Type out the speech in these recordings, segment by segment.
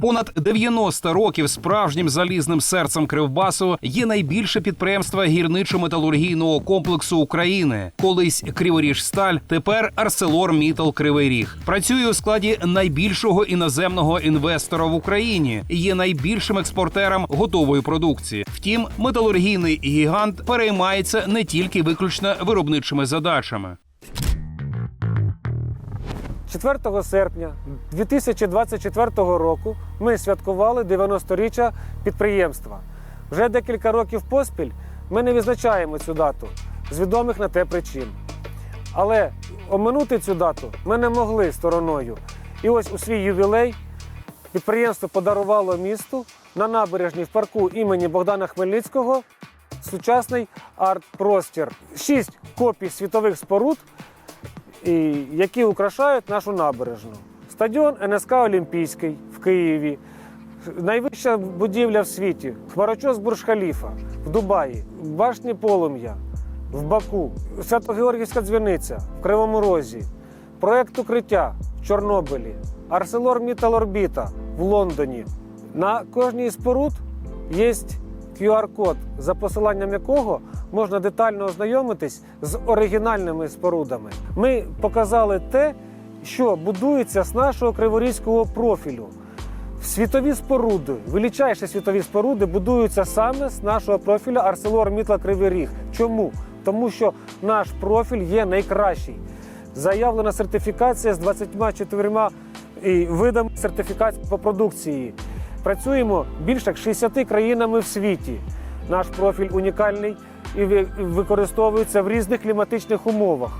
Понад 90 років справжнім залізним серцем Кривбасу є найбільше підприємство гірничо-металургійного комплексу України. Колись Криворіжсталь, тепер Арселор Мітал Кривий Ріг. Працює у складі найбільшого іноземного інвестора в Україні. і Є найбільшим експортером готової продукції. Втім, металургійний гігант переймається не тільки виключно виробничими задачами. 4 серпня 2024 року ми святкували 90-річчя підприємства. Вже декілька років поспіль ми не відзначаємо цю дату з відомих на те причин. Але оминути цю дату ми не могли стороною. І ось у свій ювілей підприємство подарувало місту на набережній в парку імені Богдана Хмельницького сучасний арт-простір. Шість копій світових споруд і які украшають нашу набережну. Стадіон НСК Олімпійський в Києві, найвища будівля в світі, хмарочос Бурж-Халіфа в Дубаї, башні Полум'я в Баку, Свято-Георгівська дзвіниця в Кривому Розі, проект укриття в Чорнобилі, Арселор Орбіта в Лондоні. На кожній із споруд є QR-код, за посиланням якого можна детально ознайомитись з оригінальними спорудами. Ми показали те, що будується з нашого криворізького профілю. Світові споруди, величайші світові споруди будуються саме з нашого профіля Арселор Мітла Кривий Ріг. Чому? Тому що наш профіль є найкращий. Заявлена сертифікація з 24 видами сертифікацій по продукції. Працюємо більше як 60 країнами в світі. Наш профіль унікальний і використовується в різних кліматичних умовах.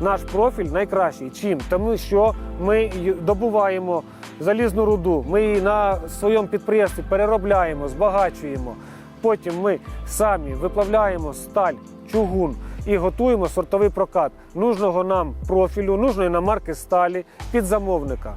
Наш профіль найкращий. Чим? Тому що ми добуваємо залізну руду, ми її на своєму підприємстві переробляємо, збагачуємо. Потім ми самі виплавляємо сталь, чугун і готуємо сортовий прокат нужного нам профілю, нужної нам марки сталі під замовника.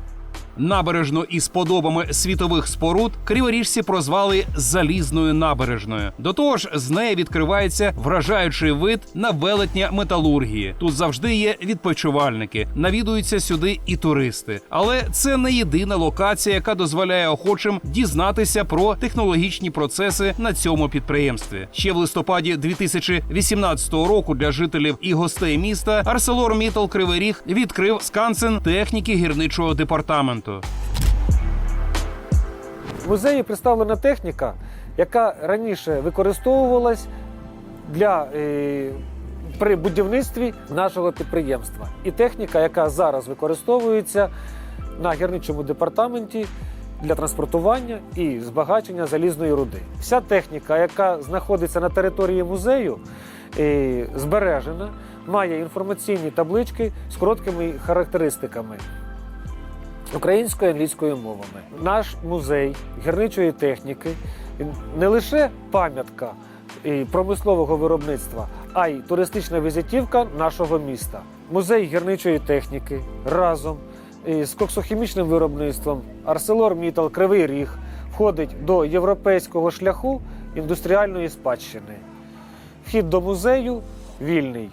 Набережну із подобами світових споруд криворіжці прозвали залізною набережною. До того ж, з неї відкривається вражаючий вид на велетня металургії. Тут завжди є відпочивальники, навідуються сюди і туристи. Але це не єдина локація, яка дозволяє охочим дізнатися про технологічні процеси на цьому підприємстві. Ще в листопаді 2018 року для жителів і гостей міста Арселор Мітал Кривий Ріг відкрив скансен техніки гірничого департаменту. В музеї представлена техніка, яка раніше використовувалась для, е, при будівництві нашого підприємства. І техніка, яка зараз використовується на гірничому департаменті для транспортування і збагачення залізної руди. Вся техніка, яка знаходиться на території музею, е, збережена, має інформаційні таблички з короткими характеристиками українською і англійською мовами. Наш музей гірничої техніки не лише пам'ятка промислового виробництва, а й туристична візитівка нашого міста. Музей гірничої техніки разом з коксохімічним виробництвом Арселор Мітал Кривий Ріг входить до європейського шляху індустріальної спадщини. Вхід до музею вільний.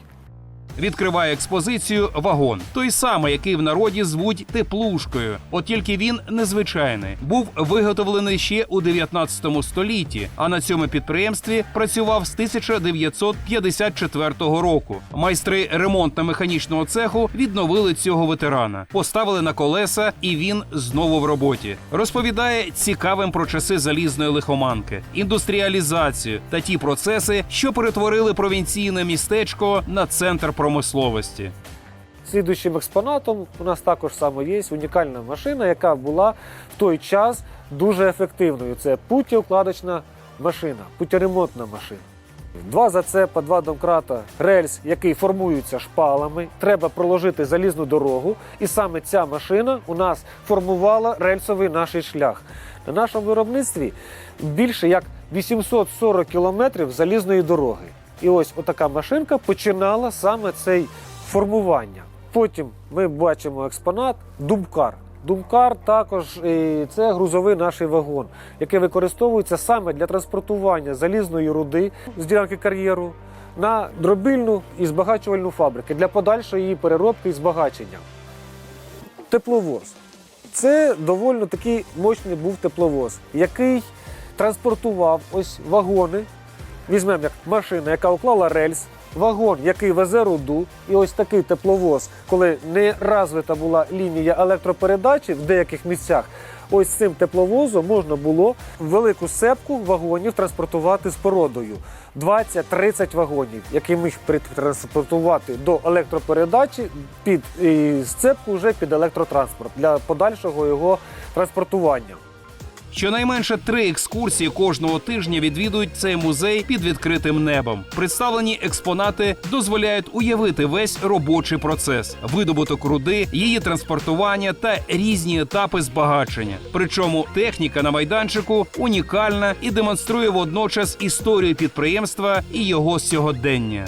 Відкриває експозицію вагон, той самий, який в народі звуть теплушкою. От тільки він незвичайний, був виготовлений ще у 19 столітті. А на цьому підприємстві працював з 1954 року. Майстри ремонтно-механічного цеху відновили цього ветерана, поставили на колеса, і він знову в роботі. Розповідає цікавим про часи залізної лихоманки, індустріалізацію та ті процеси, що перетворили провінційне містечко на центр промисловості. Слідуючим експонатом у нас також саме є унікальна машина, яка була в той час дуже ефективною. Це путєукладочна машина, путєремонтна машина. Два зацепа, два домкрата, рельс, який формується шпалами. Треба проложити залізну дорогу. І саме ця машина у нас формувала рельсовий наш шлях. На нашому виробництві більше як 840 кілометрів залізної дороги. І ось отака машинка починала саме цей формування. Потім ми бачимо експонат Думкар. Думкар також це грузовий наш вагон, який використовується саме для транспортування залізної руди з ділянки кар'єру на дробільну і збагачувальну фабрики для подальшої її переробки і збагачення. Тепловоз Це доволі такий мощний був тепловоз, який транспортував ось вагони. Візьмемо як машина, яка уклала рельс, вагон, який везе руду, і ось такий тепловоз, коли не розвита була лінія електропередачі в деяких місцях. Ось цим тепловозом можна було велику сепку вагонів транспортувати з породою. 20-30 вагонів, які міг транспортувати до електропередачі під і сцепку вже під електротранспорт для подальшого його транспортування. Щонайменше три екскурсії кожного тижня відвідують цей музей під відкритим небом. Представлені експонати дозволяють уявити весь робочий процес, видобуток руди, її транспортування та різні етапи збагачення. Причому техніка на майданчику унікальна і демонструє водночас історію підприємства і його сьогодення.